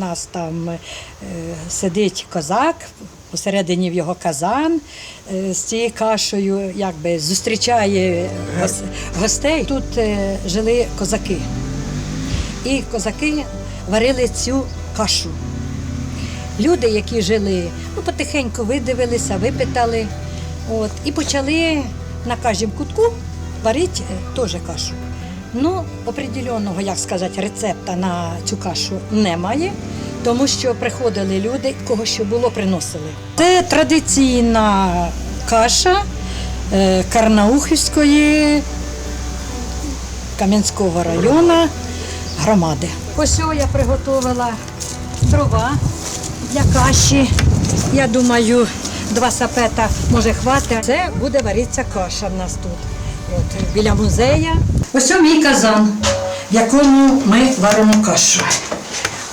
нас там е, сидить козак, посередині в його казан е, з цією кашею, якби зустрічає гостей. Тут е, жили козаки. І козаки варили цю кашу. Люди, які жили, ну, потихеньку видивилися, випитали. От, і почали на кожному кутку варити теж кашу. Ну, определеного, як сказати, рецепта на цю кашу немає, тому що приходили люди, кого що було, приносили. Це традиційна каша е, Карнаухівської Кам'янського району громади. Ось я приготувала дрова для каші. Я думаю, два сапета може хватить. Це буде варитися каша в нас тут. От, біля музея. Ось мій казан, в якому ми варимо кашу.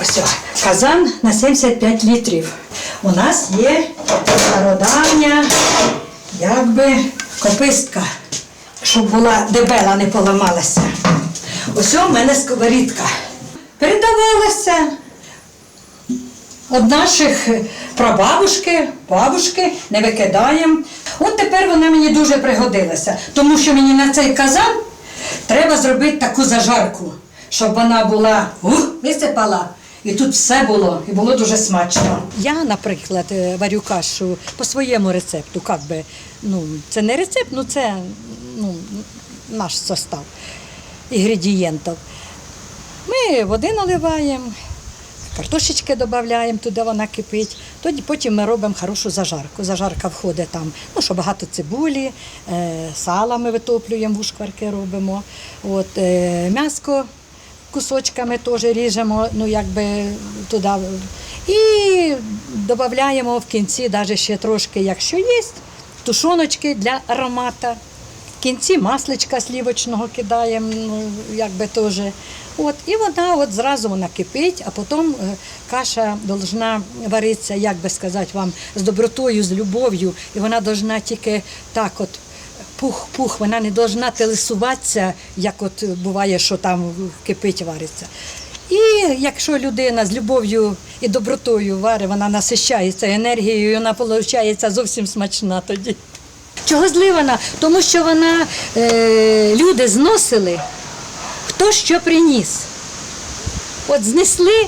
Ось казан на 75 літрів. У нас є стародавня, якби копистка, щоб була дебела, не поламалася. Ось у мене сковорідка. Передавалася від наших прабабушки, бабушки, не викидаємо. От тепер вона мені дуже пригодилася, тому що мені на цей казан треба зробити таку зажарку, щоб вона була висипала. І тут все було, і було дуже смачно. Я, наприклад, е, варю кашу по своєму рецепту. Как би, ну, це не рецепт, ну це ну, наш состав інгредієнтів. Ми води наливаємо, картошечки додаємо, туди вона кипить. Тоді потім ми робимо хорошу зажарку. Зажарка входить там, ну що багато цибулі, е, сала ми витоплюємо, вушкварки робимо. От, е, м'яско кусочками теж ріжемо, ну якби туди. І додаємо в кінці, навіть ще трошки, якщо є, тушоночки для аромата. В кінці масличка слівочного кидаємо, ну, якби теж. От, і вона от зразу вона кипить, а потім е, каша повинна варитися, як би сказати вам, з добротою, з любов'ю. І вона повинна тільки так от пух-пух, вона не повинна телесуватися, як от буває, що там кипить, вариться. І якщо людина з любов'ю і добротою варить, вона насищається енергією, і вона виходить зовсім смачна тоді. Чого зливана? Тому що вона е, люди зносили, хто що приніс. От знесли,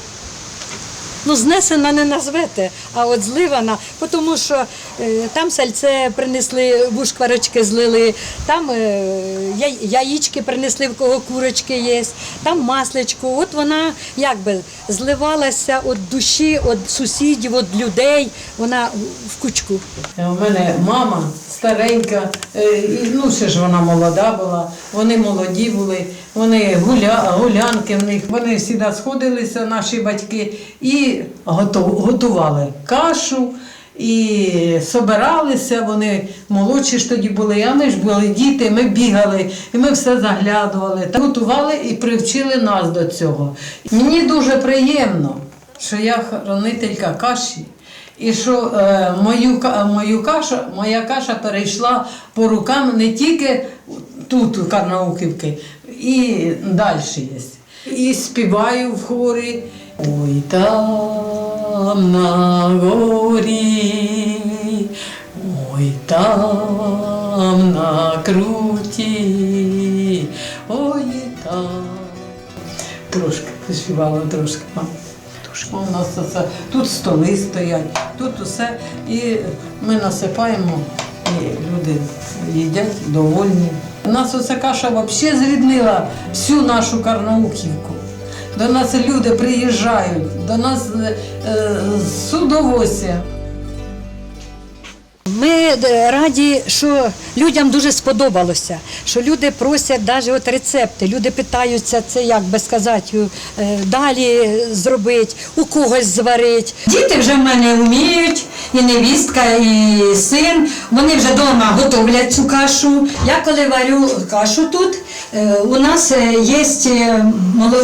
ну знесена не назвете, а от зливана, тому що е, там сальце принесли, бушкварочки злили, там е, я- яєчки принесли, в кого курочки є, там масличко. От вона якби зливалася від душі, від сусідів, від людей, вона в кучку. У мене мама старенька, е, ну ще ж вона молода була, вони молоді були, вони гуля, гулянки в них. Вони всі сходилися, наші батьки, і готували кашу. І собиралися, вони молодші ж тоді були, а ми ж були діти, ми бігали, і ми все заглядували, та готували і привчили нас до цього. Мені дуже приємно, що я хранителька каші. І що е, мою, мою каша, моя каша перейшла по рукам не тільки тут, у Карнауківки, і далі є. І співаю в хорі. Ой там на горі, ой там на круті, ой там. Трошки поспівала трошки. Мам. У нас оце, тут столи стоять, тут усе. І ми насипаємо, і люди їдять довольні. У нас оця каша взагалі зріднила всю нашу Карнаухівку. До нас люди приїжджають, до нас е, е, з. Ми е, раді, що людям дуже сподобалося, що люди просять навіть от рецепти. Люди питаються це, як би сказати, е, далі зробити, у когось зварити. Діти вже в мене вміють, і невістка, і син. Вони вже вдома готовлять цю кашу. Я коли варю кашу тут, е, у нас є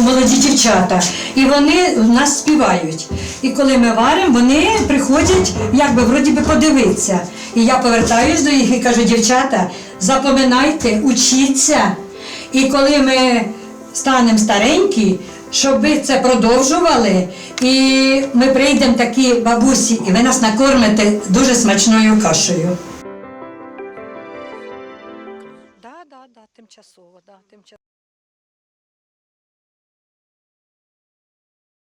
молоді дівчата, і вони в нас співають. І коли ми варимо, вони приходять, якби вроді би подивитися. І я повертаюсь до їх і кажу, дівчата, запам'ятайте, учіться. І коли ми станемо старенькі, щоб ви це продовжували, і ми прийдемо такі бабусі, і ви нас накормите дуже смачною кашею. Да, да, да, тимчасово, да, тимчасово.